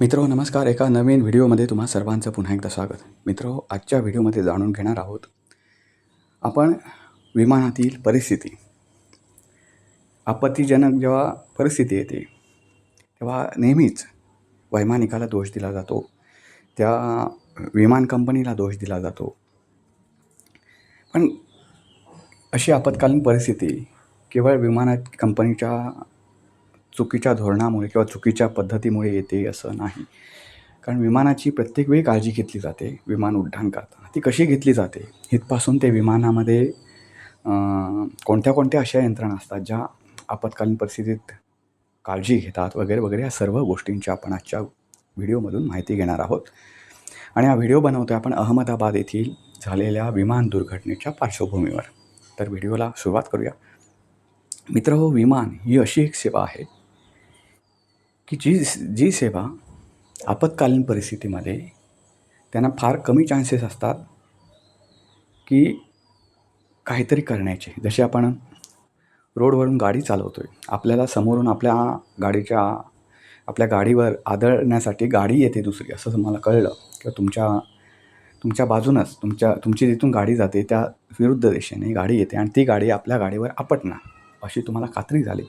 मित्र नमस्कार. एका नवीन व्हिडिओमध्ये तुम्हा सर्वांचं पुन्हा एकदा स्वागत. मित्र आजच्या व्हिडिओमध्ये जाणून घेणार आहोत आपण विमानातील परिस्थिती. आपत्तीजनक जेव्हा परिस्थिती येते तेव्हा नेहमीच वैमानिकाला दोष दिला जातो. त्या विमान कंपनीला दोष दिला जातो. पण अशी आपत्कालीन परिस्थिती केवळ विमानात कंपनीच्या चुकीच्या धोरणामुळे किंवा चुकीच्या पद्धतीमुळे येते असं नाही. कारण विमानाची प्रत्येक वेळी काळजी घेतली जाते विमान उड्डाण करताना. ती कशी घेतली जाते? इथपासून ते विमानामध्ये कोणत्या कोणत्या अशा यंत्रणा असतात ज्या आपत्कालीन परिस्थितीत काळजी घेतात वगैरे वगैरे या सर्व गोष्टींची आपण आजच्या व्हिडिओमधून माहिती घेणार आहोत. आणि हा व्हिडिओ बनवतो आपण अहमदाबाद येथील झालेल्या विमान दुर्घटनेच्या पार्श्वभूमीवर. तर व्हिडिओला सुरुवात करूया. मित्र हो विमान ही अशी एक सेवा आहे की जी जी सेवा आपत्कालीन परिस्थितीमध्ये त्यांना फार कमी चान्सेस असतात की काहीतरी करण्याचे. जसे आपण रोडवरून गाडी चालवतो आहे आपल्याला समोरून आपल्या गाडीच्या आपल्या गाडीवर आदळण्यासाठी गाडी येते दुसरी असं तुम्हाला कळलं किंवा तुमच्या तुमच्या बाजूनच तुमच्या तुमची जिथून गाडी जाते त्या विरुद्ध दिशेने गाडी येते आणि ती गाडी आपल्या गाडीवर आपटणार अशी तुम्हाला खात्री झाली.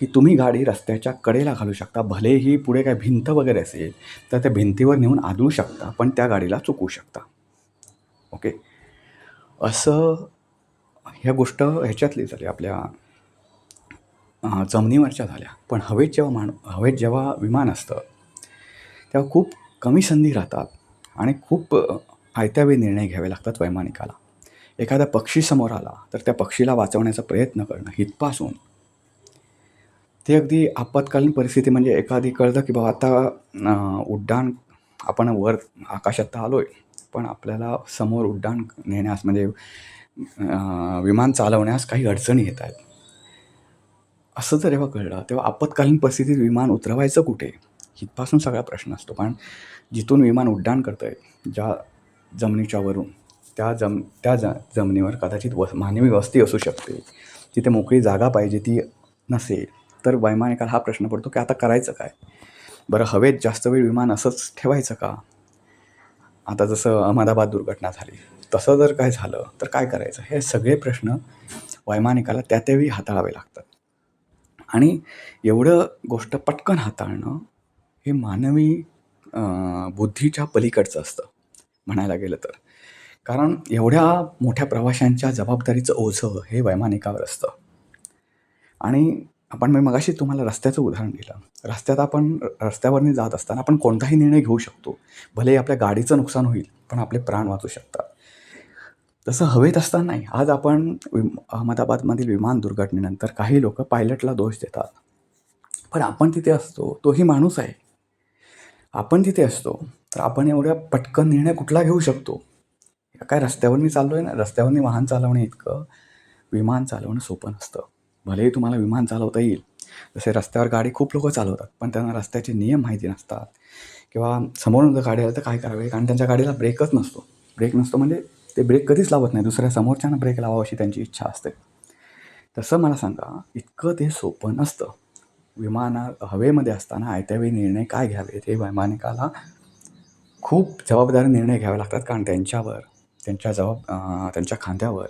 की तुम्ही गाडी रस्त्याच्या कडेला घालू शकता. भलेही पुढे काय भिंत वगैरे असेल तर त्या भिंतीवर नेऊन आदळू शकता पण त्या गाडीला चुकवू शकता. ओके? असं ह्या गोष्ट ह्याच्यातली झाली आपल्या जमिनीवरच्या झाल्या. पण हवेत जेव्हा माण हवेत जेव्हा विमान असतं तेव्हा खूप कमी संधी राहतात आणि खूप आयत्यावेळी निर्णय घ्यावे लागतात वैमानिकाला. एखादा पक्षी समोर आला तर त्या पक्षीला वाचवण्याचा प्रयत्न करणं हितपासून ते अगदी आपत्कालीन परिस्थिती म्हणजे एखादी कळतं की बाबा आता उड्डाण आपण वर आकाशात तर आलो आहे पण आपल्याला समोर उड्डाण नेण्यास म्हणजे विमान चालवण्यास काही अडचणी येत आहेत. असं जर जेव्हा कळलं तेव्हा आपत्कालीन परिस्थितीत विमान उतरवायचं कुठे? इथपासून सगळा प्रश्न असतो. कारण जिथून विमान उड्डाण करतं आहे ज्या जमिनीच्या वरून त्या जम त्या ज जमिनीवर कदाचित वस मानवी वस्ती असू शकते. तिथे मोकळी जागा पाहिजे ती नसेल. तर वैमानिकाला हा प्रश्न पडतो की आता करायचं काय? बरं हवेत जास्त वेळ विमान असंच ठेवायचं का? आता जसं अहमदाबाद दुर्घटना झाली तसं जर काय झालं तर काय करायचं? हे सगळे प्रश्न वैमानिकाला त्या त्यावेळी हाताळावे लागतात. आणि एवढं गोष्ट पटकन हाताळणं हे मानवी बुद्धीच्या पलीकडचं असतं म्हणायला गेलं तर. कारण एवढ्या मोठ्या प्रवाशांच्या जबाबदारीचं ओझं हे वैमानिकावर असतं. आणि आपण मी मगाशी तुम्हाला रस्त्याचं उदाहरण दिलं. रस्त्यात आपण रस्त्यावरनी जात असताना आपण कोणताही निर्णय घेऊ शकतो. भले आपल्या गाडीचं नुकसान होईल पण आपले प्राण वाचू शकतात. तसं हवेत असतानाही आज आपण विम अहमदाबादमधील विमान दुर्घटनेनंतर काही लोक पायलटला दोष देतात. पण आपण तिथे असतो तोही माणूस आहे. आपण तिथे असतो तर आपण एवढ्या पटकन निर्णय कुठला घेऊ शकतो? काय रस्त्यावरनी चाललो आहे ना? रस्त्यावरनी वाहन चालवणे इतकं विमान चालवणं सोपं नसतं. भलेही तुम्हाला विमान चालवता येईल. जसे रस्त्यावर गाडी खूप लोक चालवतात पण त्यांना रस्त्याचे नियम माहिती नसतात. किंवा समोरून जर गाडी आलं तर काय करावे? कारण त्यांच्या गाडीला ब्रेकच नसतो. ब्रेक नसतो म्हणजे ते ब्रेक कधीच लावत नाही. दुसऱ्या समोरच्यानं ब्रेक लावावं अशी त्यांची इच्छा असते. तसं मला सांगा इतकं ते सोपं नसतं. विमाना हवेमध्ये असताना आयत्यावेळी निर्णय काय घ्यावे ते वैमानिकाला खूप जबाबदारी निर्णय घ्यावे लागतात. कारण त्यांच्यावर त्यांच्या जबाब त्यांच्या खांद्यावर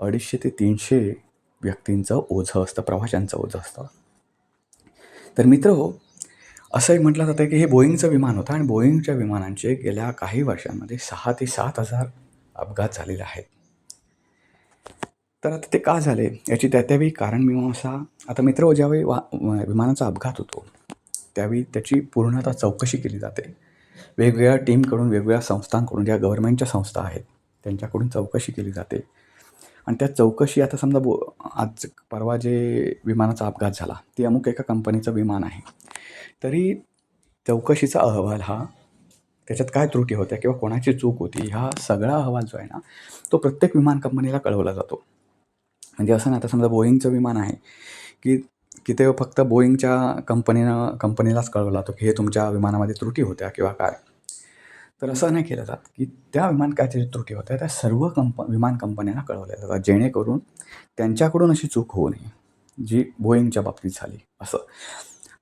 अडीचशे ते तीनशे व्यक्तींचं ओझं असतं प्रवाशांचं ओझं असतं. तर मित्र हो असंही म्हटलं जातं की हे बोईंगचं विमान होतं आणि बोईंगच्या विमानांचे गेल्या काही वर्षांमध्ये सहा ते सात हजार अपघात झालेले आहेत. तर आता ते का झाले? याची त्या त्यावेळी कारण मीमांसा. आता मित्र हो, ज्यावेळी वा विमानाचा अपघात होतो त्यावेळी त्याची पूर्णतः चौकशी केली जाते. वेगवेगळ्या टीमकडून वेगवेगळ्या संस्थांकडून ज्या गव्हर्नमेंटच्या संस्था आहेत त्यांच्याकडून चौकशी केली जाते. आणि त्या चौकशी आता समजा बो आज परवा जे विमानाचा अपघात झाला ती अमुक एका कंपनीचं विमान आहे. तरी चौकशीचा अहवाल हा त्याच्यात काय त्रुटी होत्या किंवा कोणाची चूक होती हा सगळा अहवाल जो आहे ना तो प्रत्येक विमान कंपनीला कळवला जातो. म्हणजे असं ना आता समजा बोईंगचं विमान आहे की की ते फक्त बोईंगच्या कंपनीनं कंपनीलाच कळवला जातो की हे तुमच्या विमानामध्ये त्रुटी होत्या किंवा काय. तर असं नाही केलं जात की त्या विमान काय त्रुटी होत्या. त्या सर्व कंप विमान कंपन्यांना कळवल्या जातात जेणेकरून त्यांच्याकडून अशी चूक होऊ नये जी बोईंगच्या बाबतीत झाली. असं.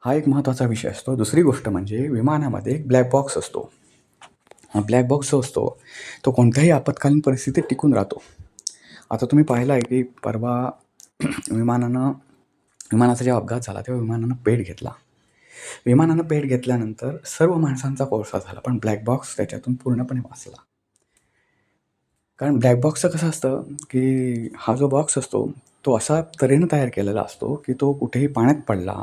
हा एक महत्त्वाचा विषय असतो. दुसरी गोष्ट म्हणजे विमानामध्ये एक ब्लॅक बॉक्स असतो. हा ब्लॅक बॉक्स जो असतो तो कोणत्याही आपत्कालीन परिस्थितीत टिकून राहतो. आता तुम्ही पाहिलं आहे की परवा विमानानं विमानाचा जेव्हा अपघात झाला तेव्हा विमानानं पेट घेतला. विमानानं पेट घेतल्यानंतर सर्व माणसांचा कोळसा झाला पण ब्लॅक बॉक्स त्याच्यातून पूर्णपणे वाचला. कारण ब्लॅक बॉक्सचं कसं असतं की हा जो बॉक्स असतो तो असा तऱ्हेनं तयार केलेला असतो की तो कुठेही पाण्यात पडला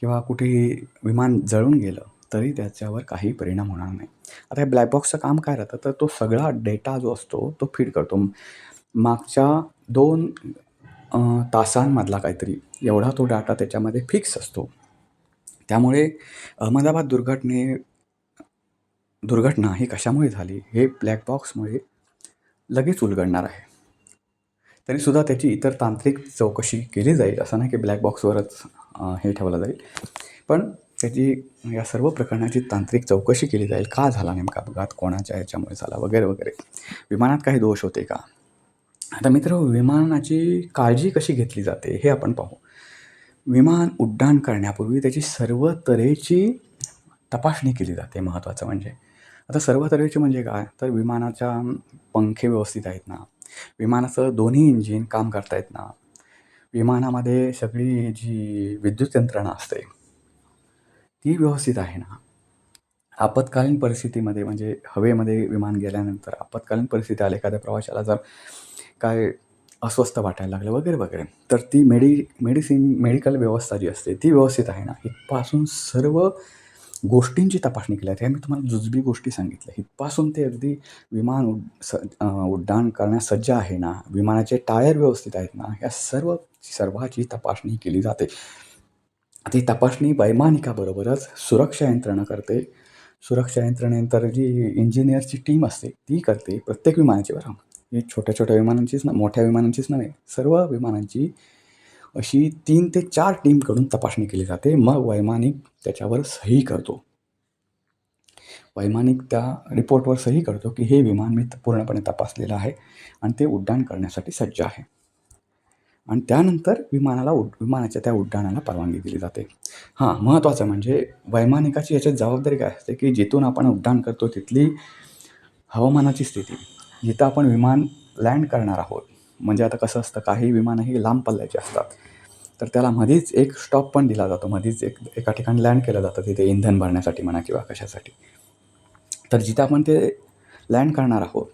किंवा कुठेही विमान जळून गेलं तरी त्याच्यावर काही परिणाम होणार नाही. आता हे ब्लॅक बॉक्सचं काम काय राहतं? तर तो सगळा डेटा जो असतो तो फीड करतो. मागच्या दोन तासांमधला काहीतरी एवढा तो डाटा त्याच्यामध्ये फिक्स असतो. त्यामुळे अहमदाबाद दुर्घटने दुर्घटना ही कशामुळे झाली? हे ब्लॅक बॉक्समुळे लगेच उलगडणार आहे. तरीसुद्धा त्याची इतर तांत्रिक चौकशी केली जाईल असं नाही की ब्लॅक बॉक्सवरच हे ठेवलं जाईल. पण त्याची या सर्व प्रकरणाची तांत्रिक चौकशी केली जाईल. का झाला नेमका अपघात? कोणाच्या ह्याच्यामुळे झाला? वगैरे वगैरे. विमानात काही दोष होते का? आता मित्र विमानाची काळजी कशी घेतली जाते हे आपण पाहू. विमान उड्डाण करण्यापूर्वी त्याची सर्व तऱ्हेची तपासणी केली जाते. महत्त्वाचं म्हणजे. आता सर्व तऱ्हेची म्हणजे काय? तर विमानाच्या पंखे व्यवस्थित आहेत ना. विमानाचं दोन्ही इंजिन काम करतायत ना. विमानामध्ये सगळी जी विद्युत यंत्रणा असते ती व्यवस्थित आहे ना. आपत्कालीन परिस्थितीमध्ये म्हणजे हवेमध्ये विमान गेल्यानंतर आपत्कालीन परिस्थिती आली एखाद्या प्रवाशाला जर काय अस्वस्थ वाटायला लागलं वगैरे वगैरे. तर ती मेडि मेडिसिन मेडिकल व्यवस्था जी असते ती व्यवस्थित आहे ना. इथपासून सर्व गोष्टींची तपासणी केली आहे. मी तुम्हाला जुजबी गोष्टी सांगितल्या. इथपासून ते अगदी विमान उड स उड्डाण करण्यास सज्ज आहे ना विमानाचे टायर व्यवस्थित आहेत ना या सर्व सर्वाची तपासणी केली जाते. ती तपासणी वैमानिकाबरोबरच सुरक्षा यंत्रणा करते. सुरक्षा यंत्रणेनंतर जी इंजिनियरची टीम असते ती करते प्रत्येक विमानाची बरोबर. हे छोट्या छोट्या विमानांचीच ना मोठ्या विमानांचीच नव्हे सर्व विमानांची अशी तीन ते चार टीमकडून तपासणी केली जाते. मग वैमानिक त्याच्यावर सही करतो. वैमानिक त्या रिपोर्टवर सही करतो की हे विमान मी पूर्णपणे तपासलेलं आहे आणि ते उड्डाण करण्यासाठी सज्ज आहे. आणि त्यानंतर विमानाला उड विमानाच्या त्या उड्डाणाला परवानगी दिली जाते. हां महत्त्वाचं म्हणजे वैमानिकाची याच्यात जबाबदारी काय असते की जिथून आपण उड्डाण करतो तिथली हवामानाची स्थिती. जिथं आपण विमान लँड करणार आहोत म्हणजे आता कसं असतं काही विमानं ही लांब पल्ल्याची असतात. तर त्याला मध्येच एक स्टॉप पण दिला जातो मध्येच एक एका ठिकाणी लँड केलं जातं तिथे इंधन भरण्यासाठी म्हणा किंवा कशासाठी. तर जिथं आपण ते लँड करणार आहोत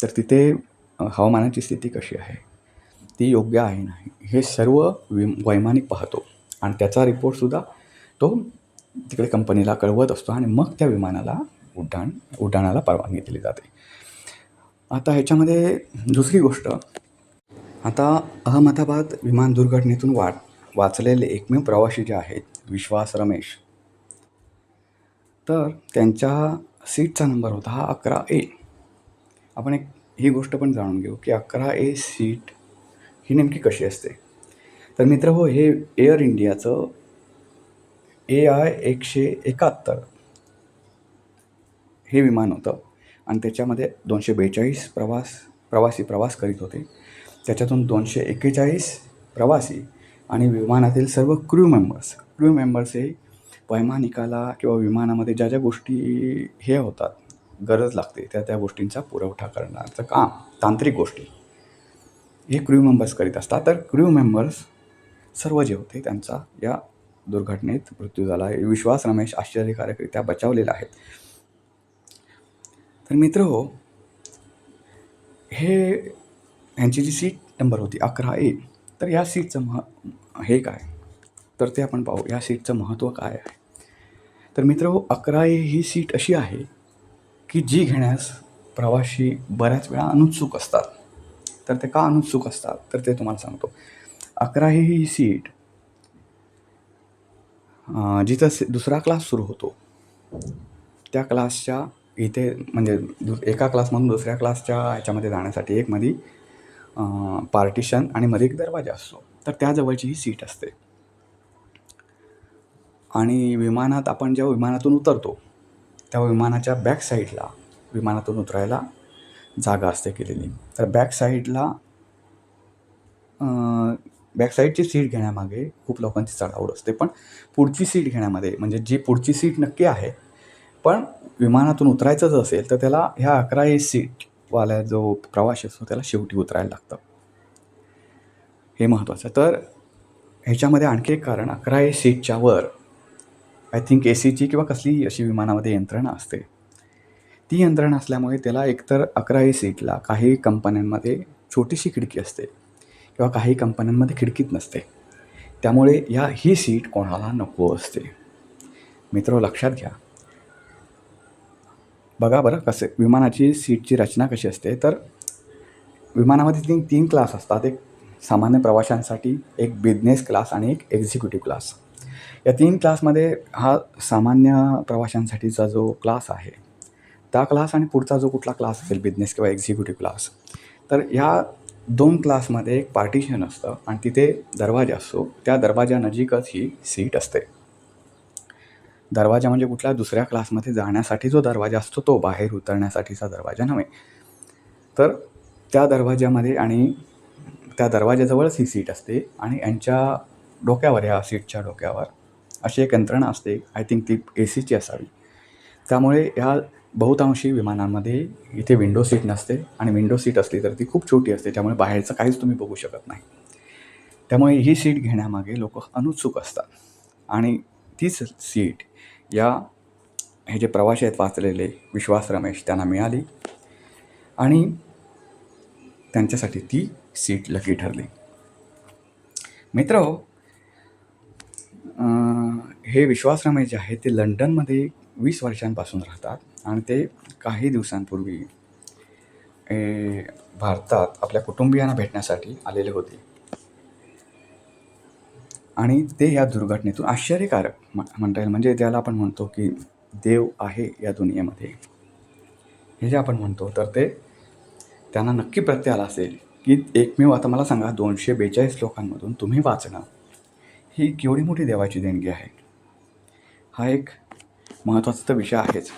तर तिथे हवामानाची स्थिती कशी आहे ती योग्य आहे नाही हे सर्व वि वैमानिक पाहतो. आणि त्याचा रिपोर्टसुद्धा तो तिकडे कंपनीला कळवत असतो आणि मग त्या विमानाला उड्डाण उड्डाणाला परवानगी दिली जाते. आता ह्याच्यामध्ये दुसरी गोष्ट. आता अहमदाबाद विमान दुर्घटनेतून वाट वाचलेले एकमेव प्रवासी जे आहेत विश्वास रमेश. तर त्यांच्या सीटचा नंबर होता हा अकरा ए. आपण एक ही गोष्ट पण जाणून घेऊ की अकरा ए सीट ही नेमकी कशी असते. तर मित्र हो हे एअर इंडियाचं ए आय एकशे एकाहत्तर हे विमान होतं. आणि त्याच्यामध्ये दोनशे बेचाळीस प्रवास प्रवासी प्रवास करीत होते. त्याच्यातून दोनशे एक्केचाळीस प्रवासी आणि विमानातील सर्व क्रू मेंबर्स क्रू मेंबर्स हे वैमानिकाला किंवा विमानामध्ये ज्या ज्या गोष्टी हे होतात गरज लागते त्या त्या गोष्टींचा पुरवठा करण्याचं काम तांत्रिक गोष्टी हे क्रू मेंबर्स करीत असतात. तर क्रू मेंबर्स सर्व जे होते त्यांचा या दुर्घटनेत मृत्यू झाला. आहे विश्वास रमेश आश्चर्यकारकरित्या बचावलेला आहेत तर मित्र हो हे ह्यांची जी सीट नंबर होती अकरा ए तर या सीटचं मह हे काय? तर ते आपण पाहू या सीटचं महत्त्व काय आहे? तर मित्र हो अकरा ए ही सीट अशी आहे की जी घेण्यास प्रवासी बऱ्याच वेळा अनुत्सुक असतात. तर ते का अनुत्सुक असतात? तर ते तुम्हाला सांगतो. अकरा ए ही सीट जिथं दुसरा क्लास सुरू होतो त्या क्लासच्या इथे म्हणजे दु एका क्लासमधून दुसऱ्या क्लासच्या ह्याच्यामध्ये जाण्यासाठी एक मध्ये पार्टिशन आणि मध्ये एक दरवाजा असतो. तर त्याजवळची ही सीट असते. आणि विमानात आपण जेव्हा विमानातून उतरतो तेव्हा विमानाच्या बॅक साईडला विमानातून उतरायला जागा असते केलेली. तर बॅक साईडला बॅक बॅकसाईडची सीट घेण्यामागे खूप लोकांची चढाओढ असते. पण पुढची सीट घेण्यामध्ये म्हणजे जी पुढची सीट नक्की आहे पण विमानातून उतरायचंच असेल तर त्याला ह्या अकरा ए सीटवाला जो प्रवासी असतो त्याला शेवटी उतरायला लागतं. हे महत्त्वाचं तर ह्याच्यामध्ये आणखी एक कारण अकरा ए सीटच्या वर आय थिंक ए सीची किंवा कसलीही अशी विमानामध्ये यंत्रणा असते. ती यंत्रणा असल्यामुळे त्याला एकतर अकरा ए सीटला काही कंपन्यांमध्ये छोटीशी खिडकी असते किंवा काही कंपन्यांमध्ये खिडकीत नसते. त्यामुळे या ही सीट कोणाला नको असते. मित्र लक्षात घ्या. बघा बरं कसे विमानाची सीटची रचना कशी असते तर विमानामध्ये तीन तीन क्लास असतात. एक सामान्य प्रवाशांसाठी एक बिझनेस क्लास आणि एक एक्झिक्युटिव्ह क्लास या तीन क्लासमध्ये हा सामान्य प्रवाशांसाठीचा जो क्लास आहे त्या क्लास आणि पुढचा जो कुठला क्लास असेल बिझनेस किंवा एक्झिक्युटिव्ह क्लास तर ह्या दोन क्लासमध्ये एक पार्टिशन असतं आणि तिथे दरवाजा असतो. त्या दरवाजानजीकच ही सीट असते. दरवाजा म्हणजे कुठल्या दुसऱ्या क्लासमध्ये जाण्यासाठी जो दरवाजा असतो तो बाहेर उतरण्यासाठीचा दरवाजा नव्हे. तर त्या दरवाज्यामध्ये आणि त्या दरवाज्याजवळच ही सीट असते आणि यांच्या डोक्यावर ह्या सीटच्या डोक्यावर अशी एक यंत्रणा असते. आय थिंक ती ए सीची असावी. त्यामुळे ह्या बहुतांशी विमानांमध्ये इथे विंडो सीट नसते आणि विंडो सीट असली तर ती खूप छोटी असते. त्यामुळे बाहेरचं काहीच तुम्ही बघू शकत नाही. त्यामुळे ही सीट घेण्यामागे लोक अनुत्सुक असतात. आणि तीच सीट या हे जे प्रवासी आहेत वाचलेले विश्वास रमेश त्यांना मिळाली. आणि त्यांच्यासाठी ती सीट लकी ठरली. मित्र हे विश्वास रमेश जे आहे ते लंडनमध्ये वीस वर्षांपासून राहतात आणि ते काही दिवसांपूर्वी भारतात आपल्या कुटुंबियांना भेटण्यासाठी आलेले होते. आणि ते या दुर्घटनेतून आश्चर्यकारक म्हणता येईल. म्हणजे त्याला आपण म्हणतो की देव आहे या दुनियेमध्ये. हे जे आपण म्हणतो तर ते त्यांना नक्की प्रत्यय आला असेल की एकमेव आता मला सांगा दोनशे बेचाळीस लोकांमधून तुम्ही वाचणं ही केवढी मोठी देवाची देणगी आहे. हा एक महत्त्वाचा तर विषय आहेच.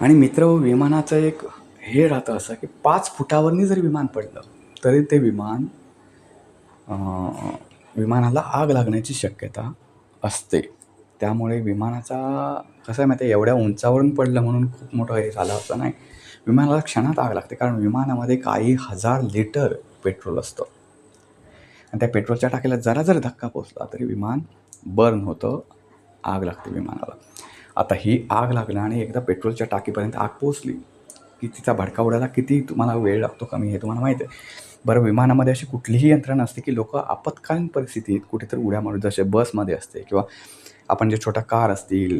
आणि मित्र विमानाचं एक हे राहतं असं की पाच फुटावरनी जर विमान पडलं तरी ते विमान विमानाला आग लागण्याची शक्यता असते. त्यामुळे विमानाचा कसं आहे माहिती आहे एवढ्या उंचावरून पडलं म्हणून खूप मोठं हे झालं असं नाही. विमानाला क्षणात आग लागते कारण विमानामध्ये काही हजार लिटर पेट्रोल असतं. आणि त्या पेट्रोलच्या टाकीला जरा जर धक्का पोचला तरी विमान बर्न होतं आग लागते विमानाला. आता ही आग लागणं आणि एकदा पेट्रोलच्या टाकीपर्यंत आग पोचली की तिचा भडका उडायला किती तुम्हाला वेळ लागतो कमी हे तुम्हाला माहीत आहे. बरं विमानामध्ये अशी कुठलीही यंत्रणा असते की लोक आपत्कालीन परिस्थितीत कुठेतरी उड्या मारून जसे बसमध्ये असते किंवा आपण जे छोटा कार असतील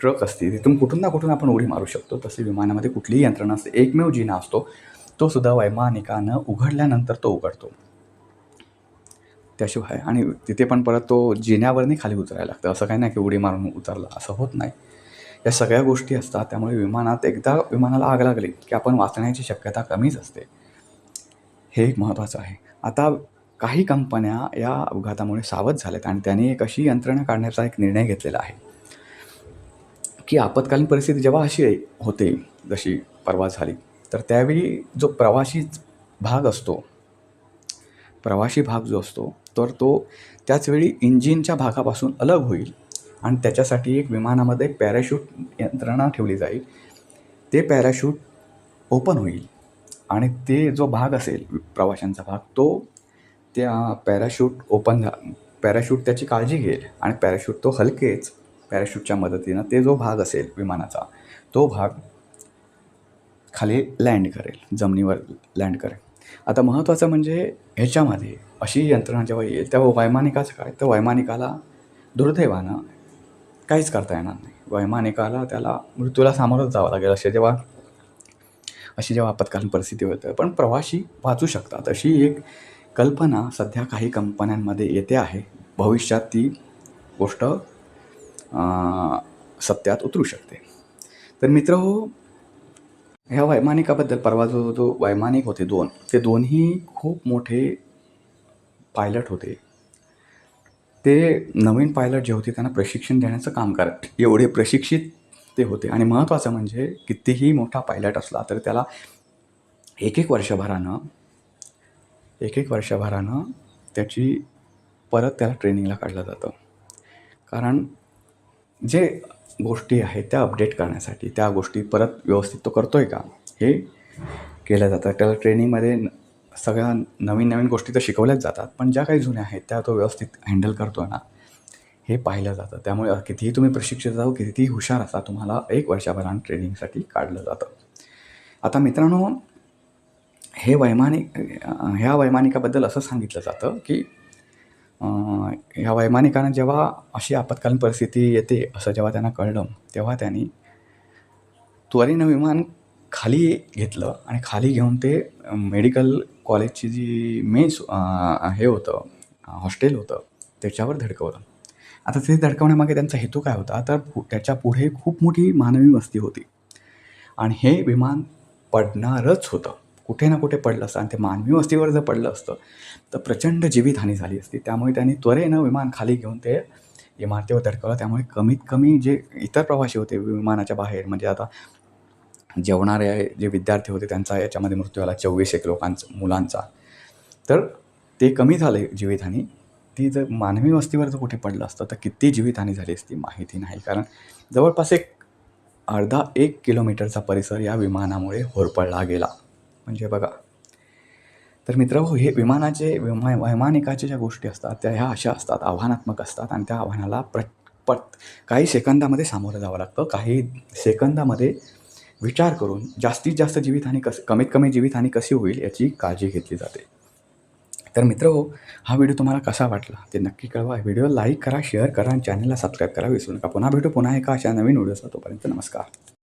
ट्रक असतील तिथून कुठून ना कुठून आपण उडी मारू शकतो. तसे विमानामध्ये कुठलीही यंत्रणा असते एकमेव जिना असतो तो सुद्धा वैमानिकानं उघडल्यानंतर तो उघडतो. त्याशिवाय आणि तिथे पण परत तो जिन्यावरनी खाली उतरायला लागतं. असं काही नाही की उडी मारून उतरला. असं होत नाही. या सगळ्या गोष्टी असतात. त्यामुळे विमानात एकदा विमानाला आग लागली की आपण वाचण्याची शक्यता कमीच असते. हे एक महत्त्वाचं आहे. आता काही कंपन्या या अपघातामुळे सावध झाल्यात आणि त्यांनी एक अशी यंत्रणा काढण्याचा एक निर्णय घेतलेला आहे. की आपत्कालीन परिस्थिती जेव्हा अशी होते जशी परवा झाली तर त्यावेळी जो प्रवाशी भाग असतो प्रवासी भाग जो असतो तर तो त्याचवेळी इंजिनच्या भागापासून अलग होईल आणि त्याच्यासाठी एक विमानामध्ये एक पॅराशूट यंत्रणा ठेवली जाईल. ते पॅराशूट ओपन होईल. आणि ते जो भाग असेल प्रवाशांचा भाग तो त्या पॅराशूट ओपन झा पॅराशूट त्याची काळजी घेईल आणि पॅराशूट तो हलकेच पॅराशूटच्या मदतीनं ते जो भाग असेल विमानाचा तो भाग खाली लँड करेल जमिनीवर लँड करेल. आता महत्त्वाचं म्हणजे ह्याच्यामध्ये अशी यंत्रणा जेव्हा येईल तेव्हा वैमानिकाचं काय? तर वैमानिकाला दुर्दैवानं काहीच करता येणार नाही. वैमानिकाला त्याला मृत्यूला सामोरंच जावं लागेल. असे जेव्हा अशी जेव्हा आपत्कालीन परिस्थिती होतं पण प्रवाशी वाचू शकतात. अशी एक कल्पना सध्या काही कंपन्यांमध्ये येते आहे. भविष्यात ती गोष्ट सत्यात उतरू शकते. तर मित्र हो ह्या वैमानिकाबद्दल परवा जो जो वैमानिक होते दोन ते दोन्ही खूप मोठे पायलट होते. ते नवीन पायलट जे होते त्यांना प्रशिक्षण देण्याचं काम करत एवढे प्रशिक्षित ते होते. आणि महत्त्वाचं म्हणजे कितीही मोठा पायलट असला तर त्याला एक एक वर्षभरानं एक एक वर्षभरानं त्याची परत त्याला ट्रेनिंगला काढलं जातं. कारण जे गोष्टी आहेत त्या अपडेट करण्यासाठी त्या गोष्टी परत व्यवस्थित तो करतो आहे का हे केलं जातं. त्याला ट्रेनिंगमध्ये सगळ्या नवीन नवीन गोष्टी तर शिकवल्याच जातात पण ज्या काही जुन्या आहेत त्या तो व्यवस्थित हँडल करतो ना. हे पाहिलं जातं. त्यामुळे कितीही तुम्ही प्रशिक्षित जाऊ कितीही हुशार असा तुम्हाला एक वर्षाभरान ट्रेनिंगसाठी काढलं जातं. आता मित्रांनो हे वैमानिक ह्या वैमानिकाबद्दल असं सांगितलं जातं की ह्या वैमानिकांना जेव्हा अशी आपत्कालीन परिस्थिती येते असं जेव्हा त्यांना कळलं तेव्हा त्यांनी त्वरेनं विमान खाली घेतलं आणि खाली घेऊन ते मेडिकल कॉलेजची जी मेन्स हे होतं हॉस्टेल होतं त्याच्यावर धडकवलं. आता ते धडकवण्यामागे त्यांचा हेतू काय होता? तर पु- त्याच्या पुढे खूप मोठी मानवी वस्ती होती. आणि हे विमान पडणारच होतं. कुठे ना कुठे पडलं असतं. आणि ते मानवी वस्तीवर जर पडलं असतं तर प्रचंड जीवितहानी झाली असती. त्यामुळे त्यांनी त्वरेनं विमान खाली घेऊन ते इमारतीवर धडकवलं त्यामुळे कमीत कमी जे इतर प्रवासी होते विमानाच्या बाहेर म्हणजे आता जेवणारे जे विद्यार्थी होते त्यांचा याच्यामध्ये मृत्यू आला चोवीस एक लोकांचा मुलांचा. तर ते कमी झाले जीवितहानी. ती जर मानवी वस्तीवर जर कुठे पडलं असतं तर किती जीवितहानी झाली असती माहिती नाही. कारण जवळपास एक अर्धा एक किलोमीटरचा परिसर या विमानामुळे होरपळला गेला. म्हणजे बघा. तर मित्र हो, हे विमानाचे विमा वैमानिकाच्या ज्या गोष्टी असतात त्या ह्या अशा असतात आव्हानात्मक असतात आणि त्या आव्हानाला प्र पट काही सेकंदामध्ये सामोरं जावं लागतं. काही सेकंदामध्ये विचार करून जास्तीत जास्त जीवितहानी कस कमीत कमी जीवितहानी कशी होईल याची काळजी घेतली जाते. तर मित्र हो हा व्हिडिओ तुम्हाला कसा वाटला ते नक्की कळवा. व्हिडिओ लाईक करा शेअर करा आणि चॅनलला सबस्क्राईब करा. विसरू नका. पुन्हा भेटू पुन्हा एका अशा नवीन व्हिडिओचा तोपर्यंत नमस्कार.